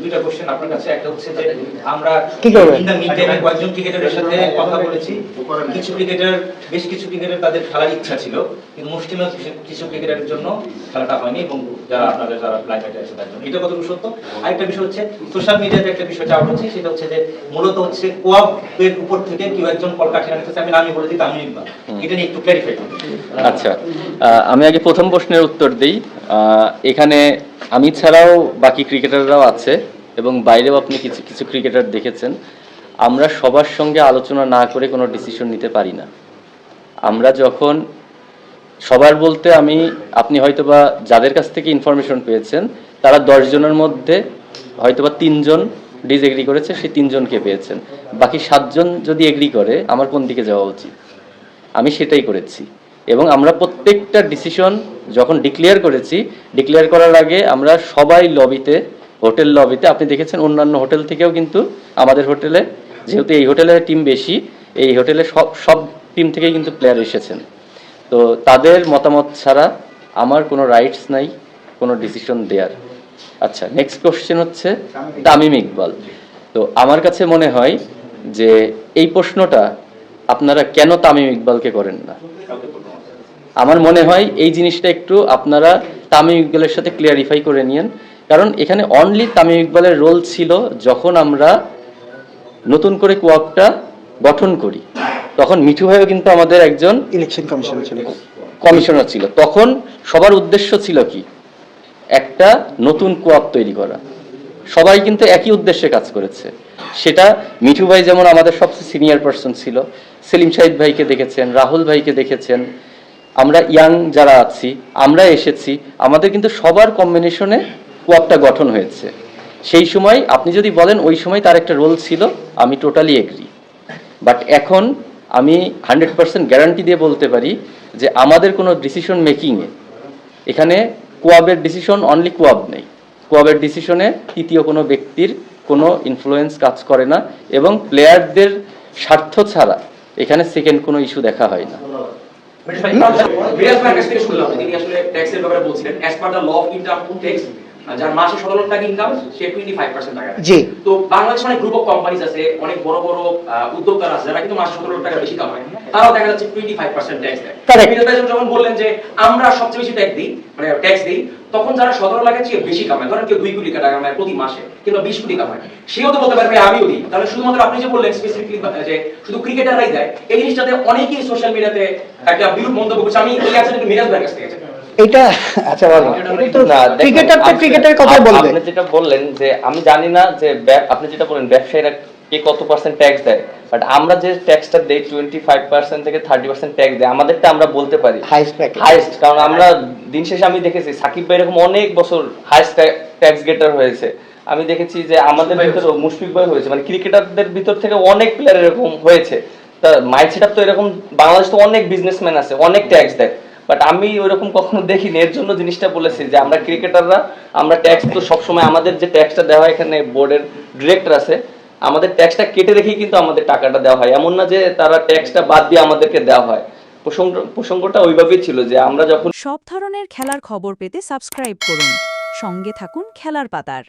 দুইটা কোশ্চেন আপনার কাছে। একটা হচ্ছে যে আমরা ইন দ্য মিড টাইমে কয়েকজন ক্রিকেটারের সাথে কথা বলেছি। কিছু ক্রিকেটার বেশ কিছু ক্রিকেটার তাদের খেলার ইচ্ছা ছিল কিন্তু মুষ্টিমেয় কিছু- ক্রিকেটারের জন্য খেলাটা হয়নি এবং যারা আপনাদের যারা ক্লাইমেটে আছে তার জন্য। এটা কতটুকু সত্য? আরেকটা বিষয় হচ্ছে সোশ্যাল মিডিয়াতে একটা বিষয় চাপ হচ্ছে সেটা হচ্ছে যে মূলত হচ্ছে কোয়াবের উপর থেকে কেউ একজন কল কাঠিয়ে আনতেছে আমি নামই বলে দিই তামিম ইকবাল। এটা নিয়ে একটু ক্ল্যারিফাই করুন। আচ্ছা। আহ, আমি আগে প্রথম প্রশ্নের উত্তর দিই। আহ, এখানে আমি ছাড়াও বাকি ক্রিকেটাররাও আছে এবং বাইরেও আপনি কিছু কিছু ক্রিকেটার দেখেছেন। আমরা সবার সঙ্গে আলোচনা না করে কোনো ডিসিশন নিতে পারি না। আমরা যখন, সবার বলতে আমি, আপনি হয়তোবা যাদের কাছ থেকে ইনফরমেশন পেয়েছেন, তারা দশজনের মধ্যে হয়তোবা তিনজন ডিসএগ্রি করেছে, সেই তিনজনকে পেয়েছেন। বাকি সাতজন যদি এগ্রি করে, আমার কোন দিকে যাওয়া উচিত? আমি সেটাই করেছি। এবং আমরা প্রত্যেকটা ডিসিশন যখন ডিক্লেয়ার করেছি ডিক্লেয়ার করার আগে আমরা সবাই লবিতে, হোটেল লবিতে, আপনি দেখেছেন অন্যান্য হোটেল থেকেও কিন্তু আমাদের হোটেলে, যেহেতু এই হোটেলে টিম বেশি, এই হোটেলে সব সব টিম থেকেই কিন্তু প্লেয়ার এসেছেন। তো তাদের মতামত ছাড়া আমার কোনো রাইটস নাই, কোনো ডিসিশন দেওয়ার আচ্ছা নেক্সট কোশ্চেন হচ্ছে তামিম ইকবাল। তো আমার কাছে মনে হয় যে এই প্রশ্নটা আপনারা কেন তামিম ইকবালকে করেন না? আমার মনে হয় এই জিনিসটা একটু আপনারা তামিম ইকবালের সাথে ক্লিয়ারিফাই করে নিয়েন। কারণ এখানে অনলি তামিম ইকবালের রোল ছিল যখন আমরা নতুন করে কোয়াপটা গঠন করি। তখন মিঠু ভাইও কিন্তু আমাদের একজন ইলেকশন কমিশন ছিল। কমিশনার ছিল। তখন সবার উদ্দেশ্য ছিল কি? একটা নতুন কোয়াপ তৈরি করা। সবাই কিন্তু একই উদ্দেশ্যে কাজ করেছে। সেটা মিঠু ভাই যেমন আমাদের সবচেয়ে সিনিয়র পার্সন ছিল সেলিম শাহিদ ভাইকে দেখেছেন রাহুল ভাইকে দেখেছেন আমরা ইয়াং যারা আছি, আমরা এসেছি, আমাদের কিন্তু সবার কম্বিনেশনে কোয়াপটা গঠন হয়েছে। সেই সময়, আপনি যদি বলেন ওই সময় তার একটা রোল ছিল, আমি টোটালি এগ্রি বাট এখন আমি হান্ড্রেড পার্সেন্ট গ্যারান্টি দিয়ে বলতে পারি যে আমাদের কোনো ডিসিশন মেকিংয়ে এখানে কোয়াবের ডিসিশন অনলি কোয়াব নেই। কোয়াবের ডিসিশনে তৃতীয় কোনো ব্যক্তির কোনো ইনফ্লুয়েন্স কাজ করে না এবং প্লেয়ারদের স্বার্থ ছাড়া এখানে সেকেন্ড কোনো ইস্যু দেখা হয় না। তিনি আসলে ব্যাপারে বলছিলেন as per the law of যার মাসে সতেরো লাখ টাকা ইনকাম সে টোয়েন্টি ফাইভ পার্সেন্ট টাকা জি। তো বাংলাদেশ অনেক গ্রুপ অফ কোম্পানিজ আছে অনেক বড় বড় আহ, উদ্যোক্তারা আছে যারা কিন্তু মাসে সতেরো লাখ টাকা বেশি কামায় তারাও দেখা যাচ্ছে টোয়েন্টি ফাইভ পার্সেন্ট ট্যাক্স দেয়. যখন বললেন যে আমরা সবচেয়ে বেশি ট্যাক্স দিই মানে ট্যাক্স দিই তখন যারা সতেরো লাখের চেয়ে বেশি কামায় ধরেন কেউ দুই কোটি টাকা কামায় প্রতি মাসে কিংবা বিশ কোটি কামায় সেও তো বলতে পারবে আমিও দিই তাহলে শুধুমাত্র আপনি যে বললেন স্পেসিফিকলি যে শুধু ক্রিকেটাররাই দেয় এই জিনিসটাতে অনেকেই সোশ্যাল মিডিয়াতে একটা বিরূপ মন্তব্য করছে আমি এই অ্যান্সারটা মিরাজ ভাইয়ের কাছ থেকে। এটা আচ্ছা ক্রিকেটার তো ক্রিকেটের কথা বলবে। আপনি যেটা বললেন যে আমি জানি না যে আপনি যেটা বলেন ব্যবসায়ীরা কে কত পার্সেন্ট ট্যাক্স দেয়। বাট আমরা যে ট্যাক্সটা দেই টোয়েন্টি ফাইভ পার্সেন্ট থেকে থার্টি পার্সেন্ট ট্যাক্স দেয় আমাদেরটা আমরা বলতে পারি। হাইস্ট কারণ আমরা দিন শেষে আমি দেখেছি সাকিব ভাই এরকম অনেক বছর হাইস্ট ট্যাক্স গেটার হয়েছে। আমি দেখেছি যে আমাদের ভিতরে মুশফিক ভাই হয়েছে। মানে ক্রিকেটারদের ভিতর থেকে অনেক প্লেয়ার এরকম হয়েছে। তা মাইন্ড সেট তো এরকম বাংলাদেশ তো অনেক বিজনেসম্যান আছে অনেক ট্যাক্স দেয়। বাট আমি ওইরকম কখনো দেখিনি। এর জন্য জিনিসটা বলেছি যে আমরা ক্রিকেটাররা, আমরা ট্যাক্স তো সবসময় আমাদের যে ট্যাক্সটা দেওয়া হয় এখানে বোর্ডের ডিরেক্টর আছে, আমাদের ট্যাক্সটা কেটে রেখেই কিন্তু আমাদের টাকাটা দেওয়া হয়। এমন না যে তারা ট্যাক্সটা বাদ দিয়ে আমাদেরকে দেওয়া হয়। প্রসঙ্গ, প্রসঙ্গটা ওইভাবেই ছিল যে আমরা যখন সব ধরনের খেলার খবর পেতে সাবস্ক্রাইব করুন। সঙ্গে থাকুন খেলার পাতার।